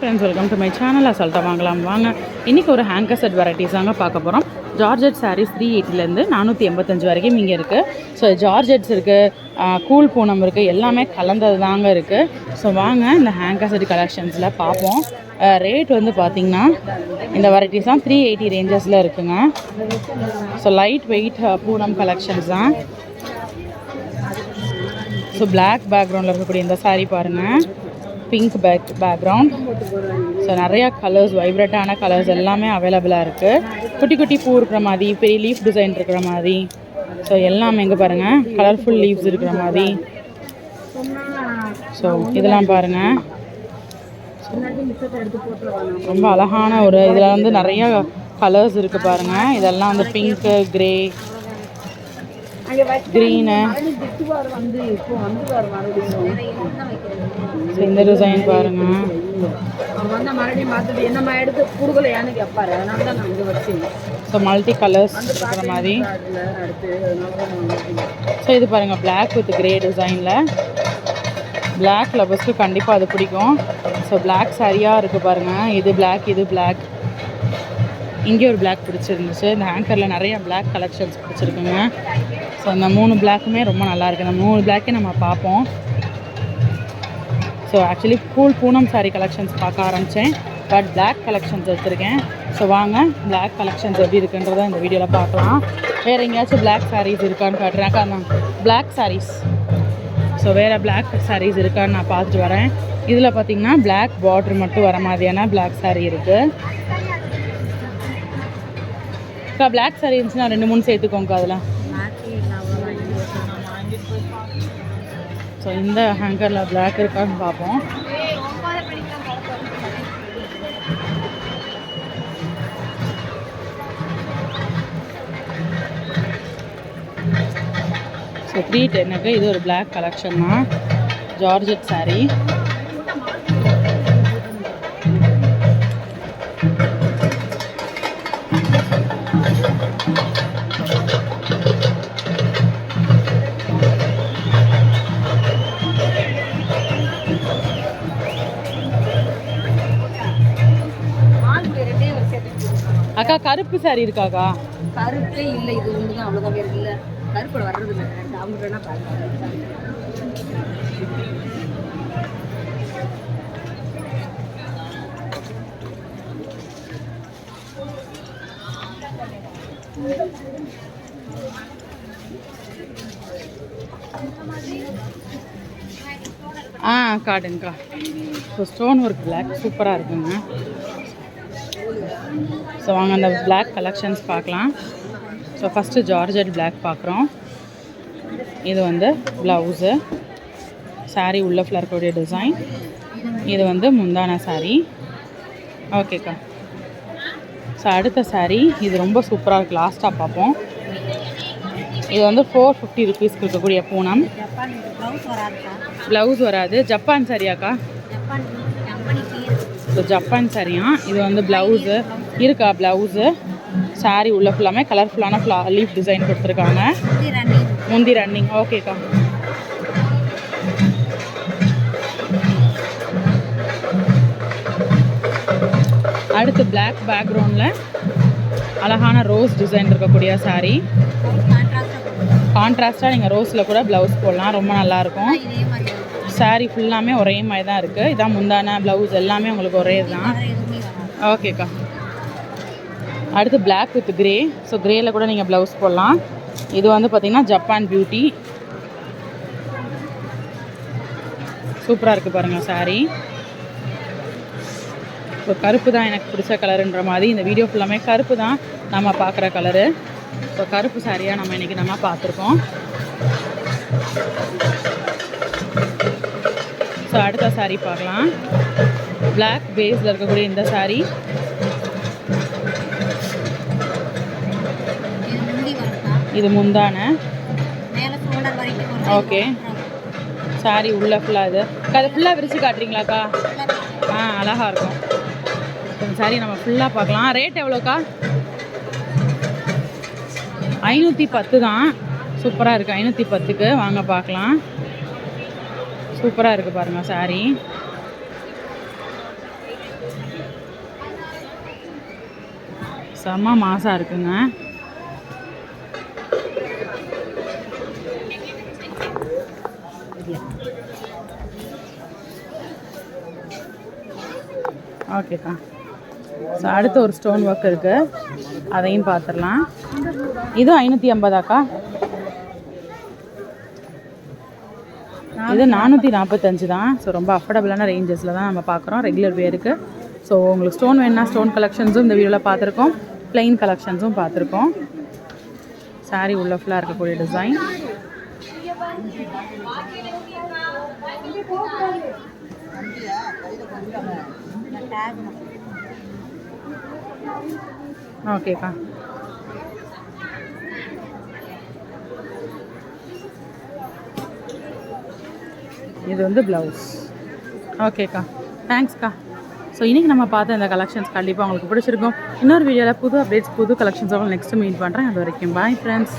Friends welcome to my channel அசால்ட்டாக வாங்கலாம். வாங்க. இன்றைக்கி ஒரு ஹேங்கர் செட் வெரைட்டிஸ் தாங்க பார்க்க போகிறோம் ஜார்ஜெட் சாரீஸ் த்ரீ எயிட்டிலேருந்து நானூற்றி எண்பத்தஞ்சு வரைக்கும் இங்கே இருக்குது ஸோ ஜார்ஜெட்ஸ் இருக்குது கூல் பூனம் இருக்குது எல்லாமே கலந்தது தாங்க இருக்குது ஸோ வாங்க இந்த ஹேங்கர் செட் கலெக்ஷன்ஸில் பார்ப்போம். ரேட் வந்து பார்த்திங்கன்னா இந்த வெரைட்டிஸ் தான் த்ரீ எயிட்டி ரேஞ்சஸில் இருக்குங்க. So light weight Poonam collections தான். ஸோ பிளாக் பேக்ரவுண்டில் இருக்கக்கூடிய இந்த சாரீ பாருங்கள் பிங்க் பேக் பேக்ரவுண்ட் ஸோ நிறையா கலர்ஸ் வைப்ரட்டான கலர்ஸ் எல்லாமே அவைலபிளாக இருக்குது குட்டி குட்டி பூ இருக்கிற மாதிரி பெரிய லீஃப் டிசைன் இருக்கிற மாதிரி. ஸோ எல்லாமே எங்கே பாருங்கள் கலர்ஃபுல் லீவ்ஸ் இருக்கிற மாதிரி. ஸோ இதெல்லாம் பாருங்கள் ரொம்ப அழகான ஒரு இதில் வந்து நிறைய கலர்ஸ் இருக்குது பாருங்கள் இதெல்லாம் வந்து பிங்க்கு கிரே க்ரீனு இந்த டிசைன் பாருங்கள் அவன் வந்தா மறுபடியும் பார்த்துட்டு என்னம்மா எடுத்து கொடுக்கலையான்னு கேட்பாரு அதனால தான் நான் இங்கே வச்சேன். ஸோ மல்டி கலர்ஸ் இருக்கிற மாதிரி. ஸோ இது பாருங்கள் Black வித் கிரே டிசைனில் Black லவர்ஸ்க்கு கண்டிப்பாக அது பிடிக்கும். ஸோ Black சரியாக இருக்குது பாருங்கள் இது Black இது Black. இங்கே ஒரு Black பிடிச்சிருந்துச்சு. இந்த ஹேங்கரில் நிறைய Black கலெக்ஷன்ஸ் பிடிச்சிருக்குங்க. ஸோ இந்த மூணு பிளாக்குமே ரொம்ப நல்லா இருக்கு. இந்த மூணு பிளாக்கே நம்ம பார்ப்போம். So actually cool Poonam sari collections பார்க்க ஆரம்பித்தேன் பட் பிளாக் கலெக்ஷன்ஸ் எடுத்திருக்கேன். ஸோ வாங்க பிளாக் கலெக்ஷன்ஸ் எப்படி இருக்குன்றதை இந்த வீடியோவில் பார்க்கலாம். வேறு எங்கேயாச்சும் பிளாக் சாரீஸ் இருக்கான்னு காட்டுறேன். பிளாக் சாரீஸ் ஸோ வேறு பிளாக் சாரீஸ் இருக்கான்னு நான் பார்த்துட்டு வரேன். இதில் பார்த்தீங்கன்னா பிளாக் பார்ட்ரு மட்டும் வர மாதிரியான பிளாக் சாரீ இருக்குது அக்கா Black saree இருந்துச்சுன்னா ரெண்டு மூணு சேர்த்துக்கோங்க அதில். ஸோ இந்த ஹேங்கரில் பிளாக் இருக்கான்னு பார்ப்போம். ஸோ த்ரீ டென்னுக்கு இது ஒரு பிளாக் கலெக்ஷன் தான். ஜார்ஜெட் சாரீ அக்கா கருப்பு saree இருக்காக்கா? கருப்பே இல்லை இது ஒன்று தான் அவ்வளோதான் வேறு இல்லை கருப்பில் வர்றது இல்லை. அவங்க வேணா பாருங்க. ஆ காட்டுங்கக்கா. ஸோ ஸ்டோன் ஒர்க் பிளாக் சூப்பராக இருக்குங்க. ஸோ வாங்க அந்த பிளாக் கலெக்ஷன்ஸ் பார்க்கலாம். ஸோ ஃபஸ்ட்டு ஜார்ஜெட் பிளாக் பார்க்குறோம். இது வந்து ப்ளவுஸு saree உள்ள ஃப்ளர்க்கூடிய டிசைன் இது வந்து முந்தான saree. ஓகேக்கா ஸோ அடுத்த saree இது ரொம்ப சூப்பராக இருக்குது லாஸ்ட்டாக பார்ப்போம். இது வந்து ஃபோர் ஃபிஃப்டி ருபீஸ்க்கு இருக்கக்கூடிய பூனம். ப்ளவுஸ் வராது. ஜப்பான் சரியாக்கா ஸோ ஜப்பான் சரியா இது வந்து ப்ளவுஸு இருக்கா ப்ளவுஸு saree உள்ள ஃபுல்லாமே கலர்ஃபுல்லான ஃப்ளா லீஃப் டிசைன் கொடுத்துருக்காங்க. முந்தி ரன்னிங் ஓகேக்கா அடுத்து Black பேக்ரவுண்டில் அழகான ரோஸ் டிசைன் இருக்கக்கூடிய கொடுக்கணும் கான்ட்ராஸ்ட்டாக நீங்கள் ரோஸில் கூட ப்ளவுஸ் போடலாம். ரொம்ப நல்லாயிருக்கும் saree ஃபுல்லாமே ஒரே மாதிரி தான் இருக்குது இதான் முந்தான ப்ளவுஸ் எல்லாமே உங்களுக்கு ஒரே தான் வேற எதுவுமே வராது. ஓகேக்கா அடுத்து பிளாக் வித் கிரே ஸோ கிரேயில் கூட நீங்கள் ப்ளவுஸ் போடலாம். இது வந்து பார்த்தீங்கன்னா ஜப்பான் பியூட்டி சூப்பராக இருக்குது பாருங்கள் saree. ஸோ கருப்பு தான் எனக்கு பிடிச்ச கலருன்ற மாதிரி. இந்த வீடியோ ஃபுல்லாமே கருப்பு தான் நம்ம பார்க்குற கலரு ஸோ கருப்பு சாரியாக நம்ம இன்றைக்கி நம்ம பார்த்துருக்கோம். ஸோ அடுத்த saree பார்க்கலாம். பிளாக் பேஸில் இருக்கக்கூடிய இந்த சாரீ இது முந்தான. ஓகே சாரி உள்ளே ஃபுல்லாக இது. அது ஃபுல்லாக விரிச்சு காட்டுறீங்களாக்கா? ஆ அழகாக இருக்கும். இந்த சாரி நம்ம ஃபுல்லாக பார்க்கலாம். ரேட் எவ்வளோக்கா? ஐநூற்றி பத்து தான். சூப்பராக இருக்குது ஐநூற்றி பத்துக்கு. வாங்க பார்க்கலாம். சூப்பராக இருக்குது பாருங்கள் சாரி செம்ம மாசாக இருக்குங்க. ஓகேக்கா ஸோ அடுத்து ஒரு ஸ்டோன் ஒர்க் இருக்குது அதையும் பார்த்துடலாம் இதுவும் ஐநூற்றி ஐம்பதாக்கா? இது நானூற்றி நாற்பத்தஞ்சு தான் ஸோ ரொம்ப அஃபோர்டபுளான ரேஞ்சஸில் தான் நம்ம பார்க்குறோம் ரெகுலர் வேருக்கு ஸோ உங்களுக்கு ஸ்டோன் வேணுன்னா ஸ்டோன் கலெக்ஷன்ஸும் இந்த வீடியோவில் பார்த்துருக்கோம் பிளெயின் கலெக்ஷன்ஸும் பார்த்துருக்கோம் சாரீ உள்ள ஃபுல்லாக இருக்கக்கூடிய டிசைன் ஓகேக்கா இது வந்து ப்ளவுஸ் ஓகேக்கா தேங்க்ஸ்க்கா ஸோ இன்றைக்கி நம்ம பார்த்த இந்த கலெக்ஷன்ஸ் கண்டிப்பாக உங்களுக்கு பிடிச்சிருக்கும். இன்னொரு வீடியோவில் புது அப்டேட்ஸ் புது கலெக்ஷன்ஸோட நெக்ஸ்ட்டு மீட் பண்ணுறேன் அது வரைக்கும் பாய் ஃப்ரெண்ட்ஸ்